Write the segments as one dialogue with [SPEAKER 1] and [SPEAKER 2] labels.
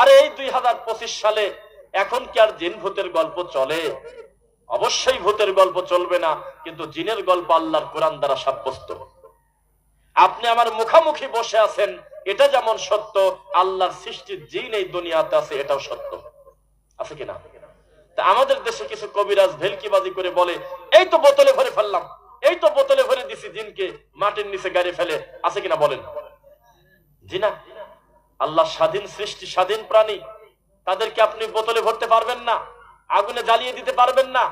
[SPEAKER 1] আরে এই দুই হাজার পঁচিশ সালে এখন কি আর জিন ভূতের গল্প চলে? অবশ্যই ভূতের গল্প চলবে না, কিন্তু জিনের গল্প আল্লাহর কোরআন দ্বারা সাব্যস্ত। আপনি আমার মুখামুখি বসে আছেন, এটা যেমন সত্য, আল্লাহর সৃষ্টির জিন এই দুনিয়াতে আছে, এটাও সত্য। আছে কিনা তা আমাদের দেশে কিছু কবিরাজ ভেলকিবাজি করে বলে, এই তো বোতলে ভরে ফেললাম, এই তো বোতলে ভরে দিছি জিনকে, মাটির নিচে গাড়ি ফেলে। আছে কিনা বলেন? জি না আল্লাহ স্বাধীন সৃষ্টি, স্বাধীন প্রাণী। তাদেরকে আপনি বোতলে ভরতে পারবেন না, আগুনে জ্বালিয়ে দিতে পারবেন না।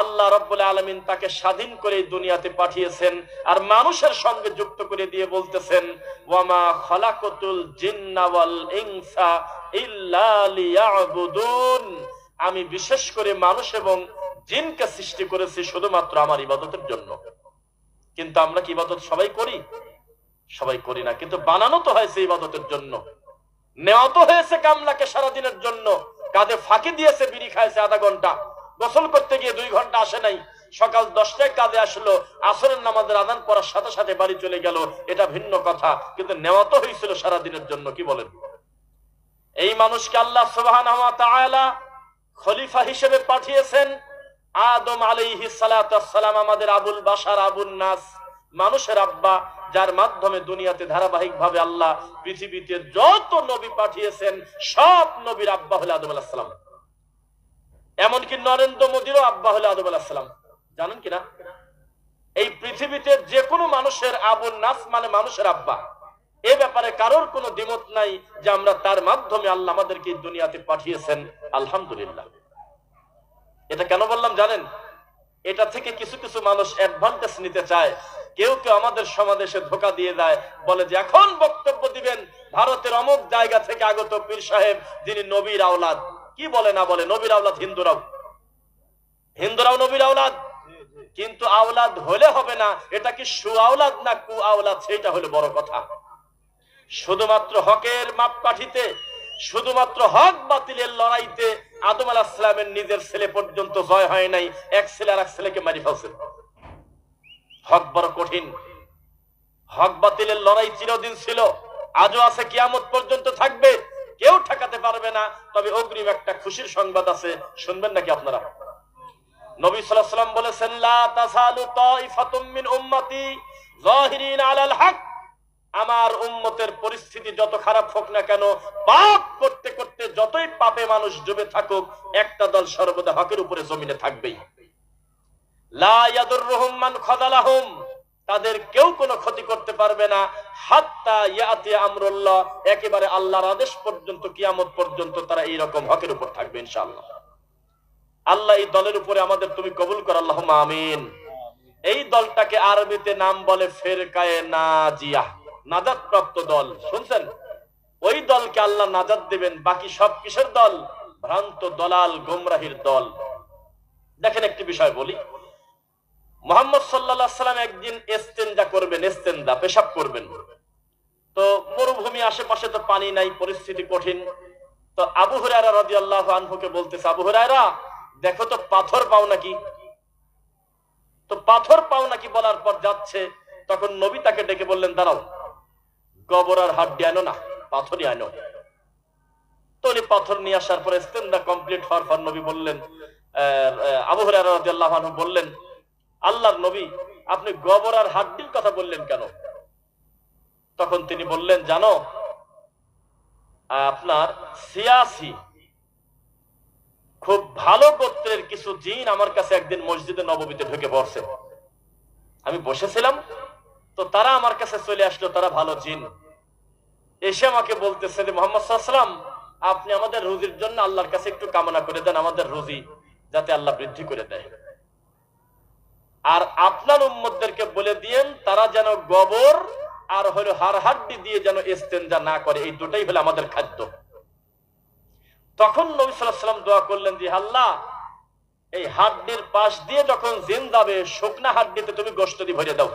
[SPEAKER 1] আল্লাহ রব্বুল আলমিন তাকে স্বাধীন করে দুনিয়াতে পাঠিয়েছেন আর মানুষের সঙ্গে যুক্ত করে দিয়ে বলতেছেন আমি বিশেষ করে মানুষ এবং জিনকে সৃষ্টি করেছি শুধুমাত্র আমার ইবাদতের জন্য। কিন্তু আমরা কি ইবাদত সবাই করি? সবাই করি না। কিন্তু বানানো তো হয়েছে ইবাদতের জন্য। নেওয়া তো হয়েছে কামলাকে সারাদিনের জন্য। কাঁধে ফাঁকি দিয়েছে, বিড়ি খাইছে আধা ঘণ্টা। গোসল করতে গিয়ে দুই ঘণ্টা আসে নাই। সকাল দশটায় কাজে আসলো, আসরের নামাজের আদান করার সাথে সাথে বাড়ি চলে গেল। এটা ভিন্ন কথা। কিন্তু নেওয়া তো হয়েছিল সারাদিনের জন্য, কি বলেন? এই মানুষকে আল্লাহ সুবহান খলিফা হিসেবে পাঠিয়েছেন। আদম আলাইহিস সালাম আমাদের আবুল বাশার আবুল নাস। মানুষের আব্বা, যার মাধ্যমে দুনিয়াতে ধারাবাহিক ভাবে আল্লাহ পৃথিবীতে যত নবী পাঠিয়েছেন, সব নবীর আব্বা হলে আদম আলাহিসাম এমনকি নরেন্দ্র মোদীরও আব্বা হলে আদম আলাহিসাম জানেন কিনা? এই পৃথিবীতে যে কোনো মানুষের আবুল নাস মানে মানুষের আব্বা। এ ব্যাপারে কারোর কোনো দ্বিমত নাই যে আমরা তার মাধ্যমে আল্লাহ আমাদেরকে দুনিয়াতে পাঠিয়েছেন। আলহামদুলিল্লাহ। এটা কেন বললাম জানেন? এটা থেকে কিছু কিছু মানুষ অ্যাডভান্টেজ নিতে চায়। কেউ কেউ আমাদের সমাবেশে ধোকা দিয়ে দেয়, বলে যে এখন বক্তব্য দিবেন ভারতের অমুক জায়গা থেকে আগত পীর সাহেব, যিনি নবীর আওলাদ। কি বলে না বলে? নবীর আওলাদ হিন্দুরাও। হিন্দুরাও নবীর আওলাদ। কিন্তু আওলাদ হলে হবে না, এটা কি সু আওলাদ না কু আওলাদ সেটা হলো বড় কথা। শুধুমাত্র হকের মাপকাঠিতে, শুধুমাত্র হক বাতিলের লড়াইতে আদম আলাহ নিজের ছেলে পর্যন্ত জয় হয় নাই, এক ছেলে আর এক ছেলেকে মারি ফেলছে। হক বড় কঠিন। হক বাতিলের লড়াই চিরদিন ছিল। আজও আছে, কিয়ামত পর্যন্ত থাকবে। কেউ ঠেকাতে পারবে না। তবে অগ্রিম একটা খুশির সংবাদ আছে। শুনবেন নাকি আপনারা? নবী সাল্লাম বলেছেন আমার উম্মতের পরিস্থিতি যত খারাপ হোক না কেন, পাপ করতে করতে যতই পাপে মানুষ ডুবে থাকুক, একটা দল সর্বদা হকের উপরে জমিনে থাকবেই। তাদের কেউ কোনো ক্ষতি করতে পারবে না। হাত্তা ইয়াতি আমরুল্লাহ। একেবারে আল্লাহর আদেশ পর্যন্ত, কিয়ামত পর্যন্ত তারা এই রকম হকের উপর থাকবে, ইনশাআল্লাহ। আল্লাহ এই দলের উপরে আমাদের তুমি কবুল কর আল্লাহ আমিন। এই দলটাকে আরবিতে নাম বলে ফেরকায়ে নাজিয়া নাজাত প্রাপ্ত দল। শুনছেন? ওই দলকে আল্লাহ নাজাত দেবেন, বাকি সব কিসের দল? ভ্রান্ত দলাল, গোমরাহির দল। দেখেন একটি বিষয় বলি। মোহাম্মদ সাল্লাহ সাল্লাম একদিন এস্তেন্দা করবেন এস্তেন্দা পেশাব করবেন। তো মরুভূমি আশেপাশে তো পানি নাই, পরিস্থিতি কঠিন। তো আবু হুরায়রা রাদিয়াল্লাহু আনহুকে বলতেছে, আবু হুরায়রা, দেখো তো পাথর পাও নাকি? তো পাথর পাও নাকি বলার পর যাচ্ছে। তখন নবী তাকে ডেকে বললেন, দাঁড়াও, গবর আর হাড্ডি আনো না, পাথরই আনো। তো উনি পাথর নিয়ে আসার পর ইস্তেন্দা কমপ্লিট হওয়ার পর নবী বললেন আবু হুরায়রা রাদিয়াল্লাহু আনহু বললেন আল্লাহর নবী, আপনি গবর আর হাড্ডির কথা বললেন কেন? তখন তিনি বললেন, জানো, আপনার সিয়াসি খুব ভালো গোত্রের কিছু জিন আমার কাছে একদিন মসজিদে নবমীতে ঢুকে পড়ছে। আমি বসেছিলাম, তো তারা আমার কাছে চলে আসলো, তারা ভালো জিন। এসে আমাকে বলতেছে যে, মোহাম্মদ সাল্লাম আপনি আমাদের রুজির জন্য আল্লাহর কাছে একটু কামনা করে দেন, আমাদের রুজি যাতে আল্লাহ বৃদ্ধি করে দেয়। আর আপনার উম্মতদেরকে বলে দিয়েন, তারা যেন গোবর আর হলো হার হাড্ডি দিয়ে যেন ইস্তেঞ্জা না করে, এই দুটাই হলো আমাদের খাদ্য। তখন নবী সাল্লাম দোয়া করলেন যে আল্লাহ, এই হাড্ডির পাশ দিয়ে যখন জিন যাবে শুকনা হাড্ডিতে তুমি গোশত দিয়ে ভরে দাও।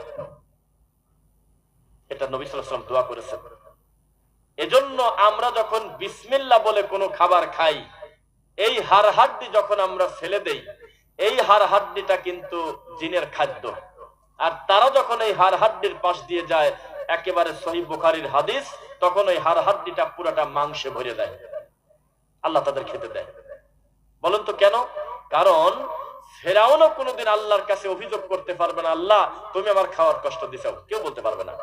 [SPEAKER 1] এটা নবী সাল্লাম দোয়া করেছেন। এজন্য আমরা যখন বিসমিল্লাহ বলে কোনো খাবার খাই, এই হার হাড্ডি যখন আমরা ফেলে দেই এই হার হাড্ডিটা কিন্তু জিনের খাদ্য। আর তারা যখন এই হার হাড্ডির পাশ দিয়ে যায়, একেবারে সহি বুখারির হাদিস, তখন ওই হার হাড্ডিটা পুরাটা মাংসে ভরে দেয়। আল্লাহ তাদের খেতে দেয়। বলেন তো কেন? কারণ ফেরাউনও কোনোদিন আল্লাহর কাছে অভিযোগ করতে পারবে না, আল্লাহ, তুমি আমার খাওয়ার কষ্ট দিছাও। কেউ বলতে পারবে না।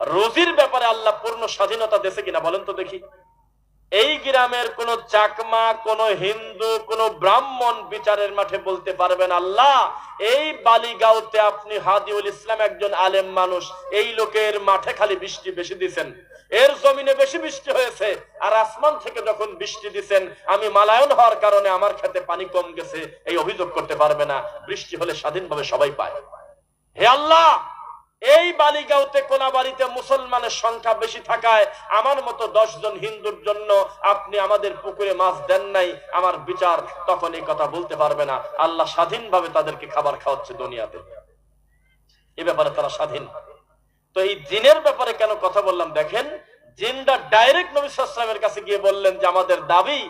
[SPEAKER 1] রোজির ব্যাপারে আল্লাহ পূর্ণ স্বাধীনতা দেশে কিনা বলেন তো দেখি। এই গ্রামের কোন চাকমা, কোন হিন্দু, কোন ব্রাহ্মণ বিচারের মাঠে বলতে পারবেন আল্লাহ, এই বালিগাঁওতে আপনি হাদিউল ইসলাম একজন আলেম মানুষ, এই লোকের মাঠে খালি বৃষ্টি বেশি দিছেন। এর জমিনে বেশি বৃষ্টি হয়েছে, আর আসমান থেকে যখন বৃষ্টি দিছেন, আমি মালায়ন হওয়ার কারণে আমার খেতে পানি কম গেছে, এই অভিযোগ করতে পারবে না। বৃষ্টি হলে স্বাধীনভাবে সবাই পায়। হে আল্লাহ! এই বালিগাঁওতে কোনাবাড়িতে মুসলমানের সংখ্যা বেশি থাকায় আমার মতো জন হিন্দুর জন্য আপনি আমাদের পুকুরে মাছ দেন নাই, আমার বিচার তখন এই কথা বলতে পারবে না। আল্লাহ স্বাধীনভাবে তাদেরকে খাবার খাওয়াচ্ছে দুনিয়াতে। এ ব্যাপারে তারা স্বাধীন। তো এই জিনের ব্যাপারে কেন কথা বললাম? দেখেন, জিনরা ডাইরেক্ট নবী সাল্লামের কাছে গিয়ে বললেন যে, আমাদের দাবি,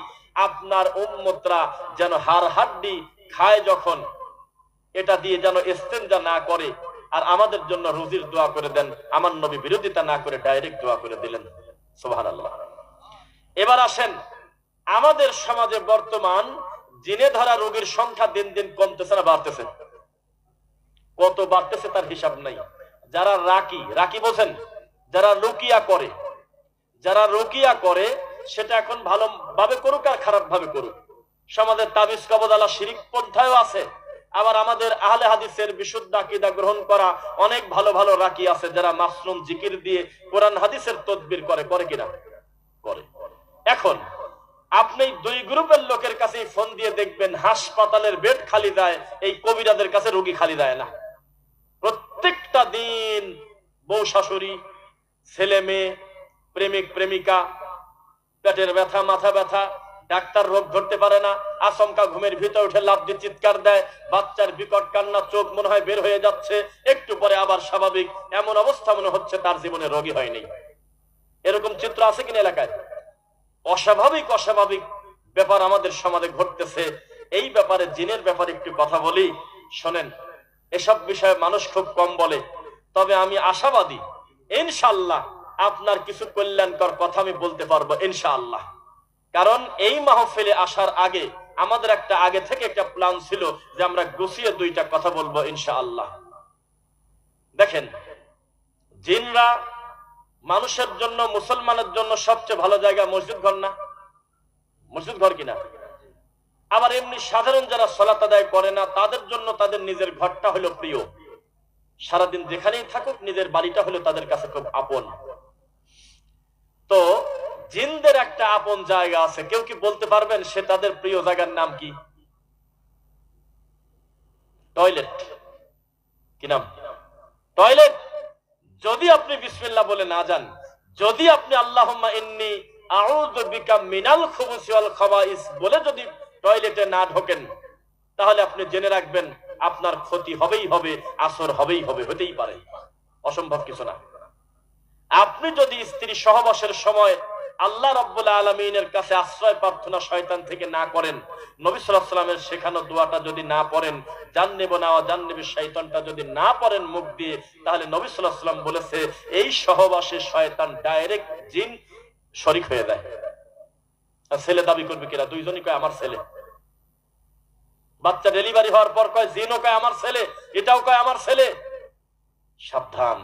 [SPEAKER 1] আপনার উম্মতরা যেন হার হাড্ডি খায় যখন, এটা দিয়ে যেন ইস্তেঞ্জা না করে। আর আমাদের জন্য রুজির দোয়া করে দেন। আমার নবী বিরোধিতা না করে ডাইরেক্ট দোয়া করে দিলেন। সুবহান আল্লাহ এবার আসেন, আমাদের সমাজে বর্তমান জিনে ধরা রোগীর সংখ্যা দিন দিন কমতেছে না, বাড়তেছে। কত বাড়তেছে তার হিসাব নাই। যারা রাকি রাকি বোঝেন যারা রুকিয়া করে, যারা রুকিয়া করে, সেটা এখন ভালো ভাবে করুক আর খারাপ ভাবে করুক। সমাজের তাবিজ কবদালা শিরিক পন্থায়ও আছে। আবার আমাদের আহলে হাদিসের বিশুদ্ধ আকিদা গ্রহণ করা অনেক ভালো ভালো রাকি আছে যারা মাসরুম জিকির দিয়ে কোরআন হাদিসের তদবির করে করে কিনা? করে। এখন আপনি দুই গ্রুপের লোকের কাছে ফোন দিয়ে দেখবেন, হাসপাতালের বেড খালি দেয়, এই কবিরাদের কাছে রোগী খালি দেয় না। প্রত্যেকটা দিন বউ শাশুড়ি, ছেলে মেয়ে, প্রেমিক, প্রেমিকা, পেটের ব্যথা, মাথা ব্যথা ডাক্তার রোগ ধরতে পারে না, আশঙ্কা ঘুমের ভিতরে উঠে লাভ দিয়ে চিৎকার দেয়, বাচ্চার বিকট কান্না চোখ মনে হয় বের হয়ে যাচ্ছে, একটু পরে আবার স্বাভাবিক, এমন অবস্থা মনে হচ্ছে তার জীবনে রোগী হয়নি। এরকম চিত্র আছে কিনা এলাকায়? অস্বাভাবিক অস্বাভাবিক ব্যাপার আমাদের সমাজে ঘটতেছে। এই ব্যাপারে, জিনের ব্যাপারে একটু কথা বলি। শোনেন, এসব বিষয়ে মানুষ খুব কম বলে। তবে আমি আশাবাদী ইনশাল্লাহ আপনার কিছু কল্যাণকর কথা আমি বলতে পারব, ইনশাআল্লাহ। কারণ এই মাহফিলে আসার আগে আমাদের একটা আগে থেকে একটা প্ল্যান ছিল যে আমরা গুছিয়ে দুইটা কথা বলব ইনশাআল্লাহ। দেখেন, জিনরা মানুষের জন্য, মুসলমানের জন্য সবচেয়ে ভালো জায়গা মসজিদ ঘর না? মসজিদ ঘর কিনা? আবার এমনি সাধারণ যারা সলাত আদায় করে না, তাদের জন্য তাদের নিজের ঘরটা হলো প্রিয়। সারাদিন যেখানেই থাকুক, নিজের বাড়িটা হলো তাদের কাছে খুব আপন। তো জিনদের একটা আপন জায়গা আছে। কেউ কি বলতে পারবেন সে তাদের প্রিয় জায়গার নাম কি? টয়লেট। কি নাম? টয়লেট। যদি আপনি বিসমিল্লাহ বলে না যান, যদি আপনি ওয়াল খাবাইস বলে যদি টয়লেটে না ঢোকেন, তাহলে আপনি জেনে রাখবেন আপনার ক্ষতি হবেই হবে, আসর হবেই হবে, হতেই পারে। অসম্ভব কিছু না। আপনি যদি স্ত্রী সহবাসের সময় আল্লাহ রব্বুল আলমিনের কাছে আশ্রয় প্রার্থনা শয়তান থেকে না করেন। নবী সাল্লামের শেখানো দোয়াটা যদি না পড়েন জান নেব না জান নেবে শয়তানটা যদি না পড়েন মুখ দিয়ে, তাহলে নবী সাল্লাম বলেছে, এই সহবাসে শয়তান ডাইরেক্ট জিন শরিক হয়ে আর ছেলে দাবি করবে কিনা দুইজনই কয়, আমার ছেলে। বাচ্চা ডেলিভারি হওয়ার পর কয়, জিনও কয়, আমার ছেলে। এটাও কয়, আমার ছেলে। সাবধান।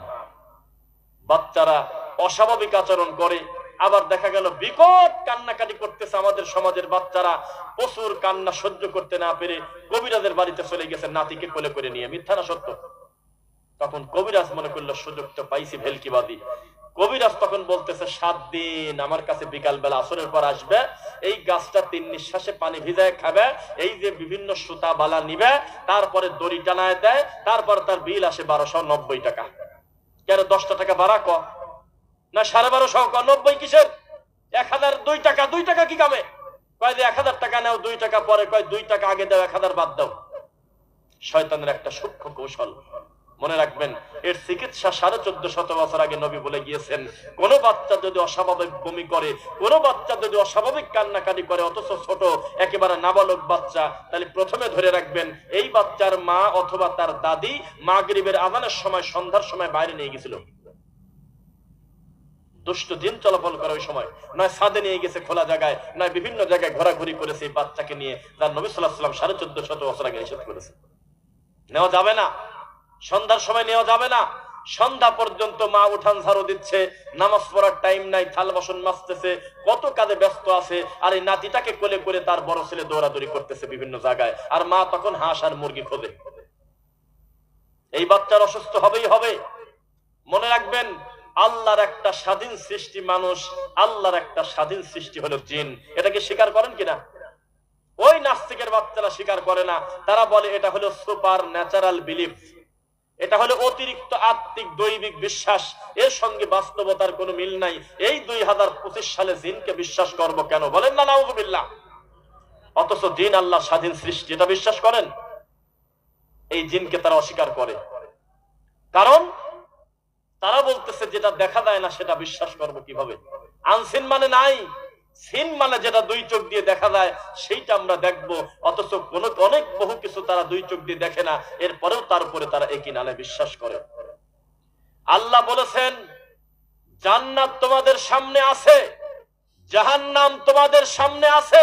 [SPEAKER 1] বাচ্চারা অস্বাভাবিক আচরণ করে আবার দেখা গেল বিকট কান্নাকাটি করতেছে আমাদের সমাজের বাচ্চারা। প্রচুর কান্না সহ্য করতে না পেরে কবিরাজের বাড়িতে চলে গেছে, নাতিকে কোলে করে নিয়ে। মিথ্যা না সত্য? তখন কবিরাজ মনে করল, সুযোগ তো পাইছি ভেলকিবাদী। কবিরাজ তখন বলতেছে, সাত দিন আমার কাছে বিকাল বেলা আসরের পর আসবে, এই গাছটা তিন নিঃশ্বাসে পানি ভিজায় খাবে, এই যে বিভিন্ন সুতা বালা নিবে, তারপরে দড়ি টানায় দেয়, তারপর তার বিল আসে বারোশো নব্বই টাকা। কেন দশটা টাকা বাড়া ক? না, সাড়ে বারোশো নব্বই কিসের? এক হাজার, দুই টাকা দুই টাকা কি কামে? কয় যে এক হাজার টাকা নাও, দুই টাকা পরে কয়, দুই টাকা আগে দাও, এক হাজার বাদ দাও। শয়তানের একটা সূক্ষ্ম কৌশল। মনে রাখবেন, এর চিকিৎসা সাড়ে চোদ্দ শত বছর আগে নবী বলে গিয়েছেন, কোন বাচ্চা যদি অস্বাভাবিক বমি করে, কোন বাচ্চা যদি অস্বাভাবিক কান্নাকাটি করে, অথচ ছোট, একেবারে নাবালক বাচ্চা, তাহলে প্রথমে ধরে রাখবেন, এই বাচ্চার মা অথবা তার দাদি মাগরিবের আদানের সময়, সন্ধ্যার সময় বাইরে নিয়ে গেছিল। দুষ্ট দিন চলাফল করে ওই সময়। নয় সাদে নিয়ে গেছে খোলা জায়গায় নয় বিভিন্ন জায়গায় ঘোরাঘুরি করেছে এই বাচ্চাকে নিয়ে, যার নবী সাল্লাহ সাল্লাম সাড়ে চোদ্দ শত বছর আগে নিষেধ করেছে নেওয়া যাবে না। সন্ধ্যার সময় নেওয়া যাবে না। সন্ধ্যা পর্যন্ত মা উঠান ঝাড়ু দিচ্ছে, নামাজ পড়ার টাইম নাই, থাল বাসন মাজতেছে, কত কাজে ব্যস্ত আছে, আর এই নাতিটাকে কোলে করে তার বড় ছেলে দৌড়াদৌড়ি করতেছে বিভিন্ন জায়গায়, আর মা তখন হাঁস আর মুরগি খোঁজে। এই বাচ্চার অসুস্থ হবেই হবে। মনে রাখবেন আল্লাহর একটা স্বাধীন সৃষ্টি মানুষ, আল্লাহর একটা স্বাধীন সৃষ্টি হলো জিন। এটাকে স্বীকার করেন কিনা? ওই নাস্তিকের বাচ্চারা স্বীকার করে না। তারা বলে, এটা হলো সুপার ন্যাচারাল বিলিফ। এটা হলো অতিরিক্ত আত্মিক দৈবিক বিশ্বাস। এর সঙ্গে বাস্তবতার কোনো মিল নাই। এই দুই হাজার পঁচিশ সালে জিনকে বিশ্বাস করব কেন? বলেন না, নাউজুবিল্লাহ। অথচ জিন আল্লাহ স্বাধীন সৃষ্টি, এটা বিশ্বাস করেন? এই জিনকে তারা অস্বীকার করে। কারণ তারা বলতেছে, যেটা দেখা যায় না, সেটা বিশ্বাস করব কীভাবে? আনসিন মানে নাই। সিন মানে যেটা দুই চোখ দিয়ে দেখা যায়, সেইটা আমরা দেখব। অথচ কোন, অনেক বহু কিছু তারা দুই চোখ দিয়ে দেখে না। এরপরেও তার উপরে তারা একই নালে বিশ্বাস করে। আল্লাহ বলেছেন, জান্নাত তোমাদের সামনে আছে, জাহান্নাম তোমাদের সামনে আছে।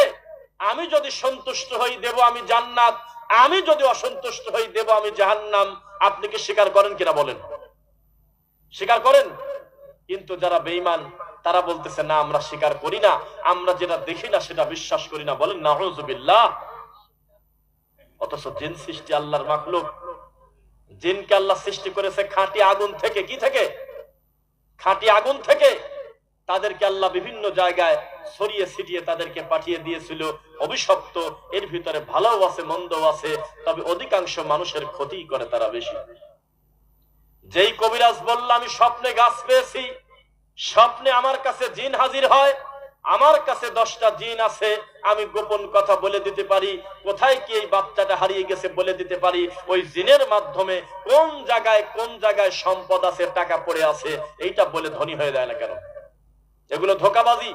[SPEAKER 1] আমি যদি সন্তুষ্ট হই, দেব আমি জান্নাত। আমি যদি অসন্তুষ্ট হই, দেব আমি জাহান্নাম। আপনি কি স্বীকার করেন কিনা বলেন? স্বীকার করেন? কিন্তু যারা বেঈমান, তারা বলতেছে, না, আমরা স্বীকার করি না। আমরা যেটা দেখি না, সেটা বিশ্বাস করি না। বলেন না অথচ জিন সৃষ্টি আল্লাহর মাখলুক। জিনকে আল্লাহ সৃষ্টি করেছে খাঁটি আগুন থেকে। কি থেকে? খাঁটি আগুন থেকে। তাদেরকে আল্লাহ বিভিন্ন জায়গায় ছড়িয়ে ছিটিয়ে তাদেরকে পাঠিয়ে দিয়েছিল। অভিশপ্ত, এর ভিতরে ভালোও আছে, মন্দও আছে। তবে অধিকাংশ মানুষের ক্ষতি করে তারা বেশি। যেই কবিরাজ বলল, আমি স্বপ্নে গাছ পেয়েছি, স্বপ্নে আমার কাছে জিন হাজির হয়, আমার কাছে দশটা জিন আছে, আমি গোপন কথা বলে দিতে পারি, কোথায় কি এই বাচ্চাটা হারিয়ে গেছে বলে দিতে পারি, ওই জিনের মাধ্যমে কোন জায়গায় কোন জায়গায় সম্পদ আছে, টাকা পড়ে আছে, এইটা বলে ধনী হয়ে যায় না কেন? এগুলো ধোকাবাজি।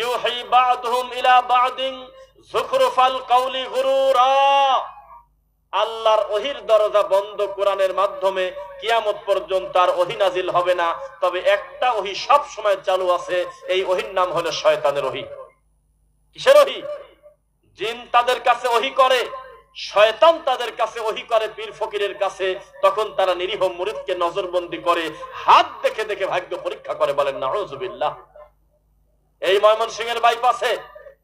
[SPEAKER 1] ইউহি বাদহুম ইলা বাদিন যুখরুফাল কাউলি গুরুরা। আল্লাহর ওহির দরজা বন্ধ কোরআনের মাধ্যমে কিয়ামত পর্যন্ত আর ওহি নাজিল হবে না। তবে একটা ওহি সব সময় চালু আছে, এই ওহির নাম হলো শয়তানের ওহি। কিসের ওহি? জিন তাদের কাছে ওহি করে, শয়তান তাদের কাছে ওহি করে পীর ফকিরের কাছে, তখন তারা নিরীহ মুরিদকে নজরবন্দি করে, হাত দেখে দেখে ভাগ্য পরীক্ষা করে বলেন নাউজুবিল্লাহ এই ময়মনসিংহের বাইপাসে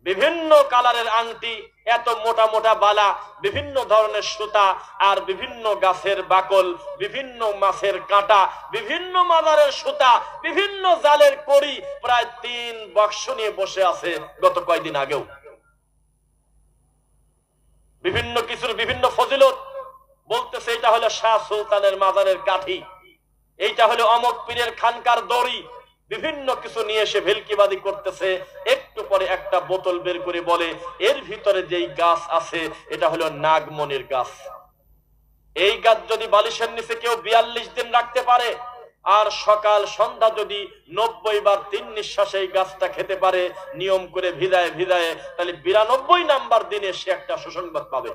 [SPEAKER 1] বিভিন্ন কালারের আংটি, এত মোটা মোটা বালা, বিভিন্ন ধরনের সুতা আর বিভিন্ন গাছের বাকল, বিভিন্ন মাছের কাঁটা, বিভিন্ন মাদারের সুতা, বিভিন্ন জালের কড়ি প্রায় তিন বাক্স নিয়ে বসে আছে গত কয়েকদিন আগেও। বিভিন্ন কিছুর বিভিন্ন ফজিলত। বলতেছে এটা হলো শাহ সুলতানের মাজারের কাঠি। এইটা হলো অমক পীরের খানকার দড়ি। বিভিন্ন কিছু নিয়ে এসে ভেলকিবাদি করতেছে। একটু পরে একটা বোতল বের করে বলে, এর ভিতরে যেই গাছ আছে, এটা হলো নাগমনির গাছ। এই গাছ যদি বালিশের নিচে কেউ বিয়াল্লিশ দিন রাখতে পারে, আর সকাল সন্ধ্যা যদি নব্বই বার তিন নিঃশ্বাসে এই গাছটা খেতে পারে, নিয়ম করে ভিদায় ভিদায়, তাহলে বিরানব্বই নাম্বার দিনে সে একটা সুসংবাদ পাবে।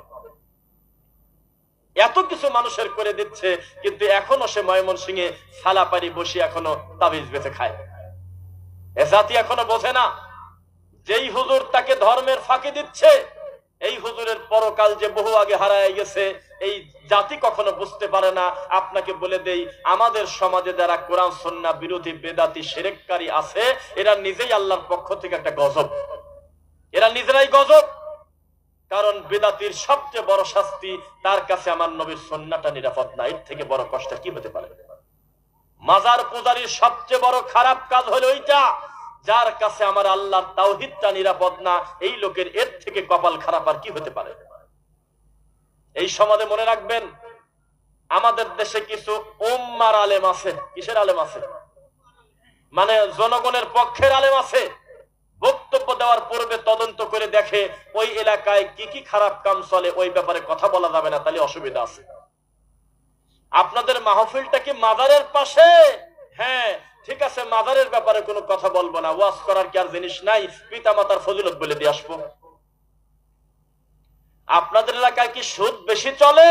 [SPEAKER 1] এত কিছু মানুষের করে দিচ্ছে, কিন্তু এখনও সে ময়মন সিংহে সালাপারি বসে এখনও তাবিজ বেঁচে খায়। এ জাতি এখনও বোঝে না, যেই হুজুর তাকে ধর্মের ফাঁকি দিচ্ছে, এই হুজুরের পরকাল যে বহু আগে হারায় গেছে, এই জাতি কখনো বুঝতে পারে না। আপনাকে বলে দেই, আমাদের সমাজে যারা কোরআন সন্না বিরোধী, বেদাতি, সেরেককারী আছে, এরা নিজেই আল্লাহর পক্ষ থেকে একটা গজব। এরা নিজেরাই গজব। কারণ বেদাতির সবচেয়ে বড় শাস্তি তার কাছে আমার নবীর সন্নাটা নিরাপদ না। এর থেকে বড় কষ্ট কি হতে পারে? মাজার পূজারির সবচেয়ে বড় খারাপ কাজ হলো ওইটা যার কাছে আমার আল্লাহর তাওহিদটা নিরাপদ না, এই লোকের এর থেকে কপাল খারাপ আর কি হতে পারে? এই সমাজে মনে রাখবেন, আমাদের দেশে কিছু উম্মার আলেম আছে। কিসের আলেম আছে? মানে জনগণের পক্ষের আলেম আছে। বক্তব্য দেওয়ার পূর্বে তদন্ত করে দেখে ওই এলাকায় কি কি খারাপ কাম চলে ওই ব্যাপারে কথা বলা যাবে না, তাহলে অসুবিধা আছে। আপনাদের মাহফিলটা কি মাদারের পাশে? হ্যাঁ ঠিক আছে মাদারের ব্যাপারে কোনো কথা বলব না। ওয়াজ করার কি আর জিনিস নাই? পিতা মাতার ফজিলত বলে দিয়ে আসব। আপনাদের এলাকায় কি সুদ বেশি চলে?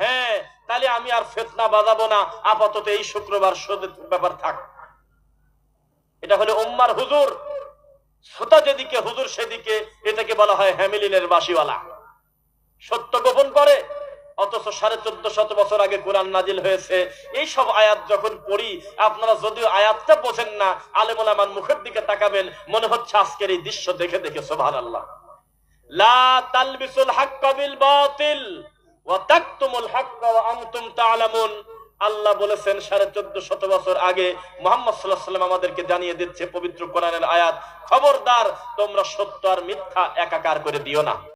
[SPEAKER 1] হ্যাঁ তাহলে আমি আর ফেতনা বাজাবো না। আপাতত এই শুক্রবার সুদের ব্যাপার থাক। এটা হলো উম্মার হুজুর। শ্রোতা যেদিকে, হুজুর সেদিকে, এটাকে বলা হয় হ্যামিলিনের বাসিওয়ালা সত্য গোপন করে, অথচ সাড়ে চোদ্দ শত বছর আগে কোরআন নাজিল হয়েছে। এই সব আয়াত যখন পড়ি, আপনারা যদিও আয়াতটা বোঝেন না আলেমুল আমার মুখের দিকে তাকাবেন, মনে হচ্ছে আজকের এই দৃশ্য দেখে দেখে সোভান আল্লাহ লা তালবিসুল হাক্কা বিল বাতিল, ওয়া তাকতুমুল হাক্কা ওয়া আনতুম তা'লামুন আল্লাহ বলেছেন, সাড়ে চোদ্দ শত বছর আগে মোহাম্মদ সাল্লাহ সাল্লাম আমাদেরকে জানিয়ে দিচ্ছে পবিত্র কোরআনের আয়াত, খবরদার, তোমরা সত্য আর মিথ্যা একাকার করে দিও না।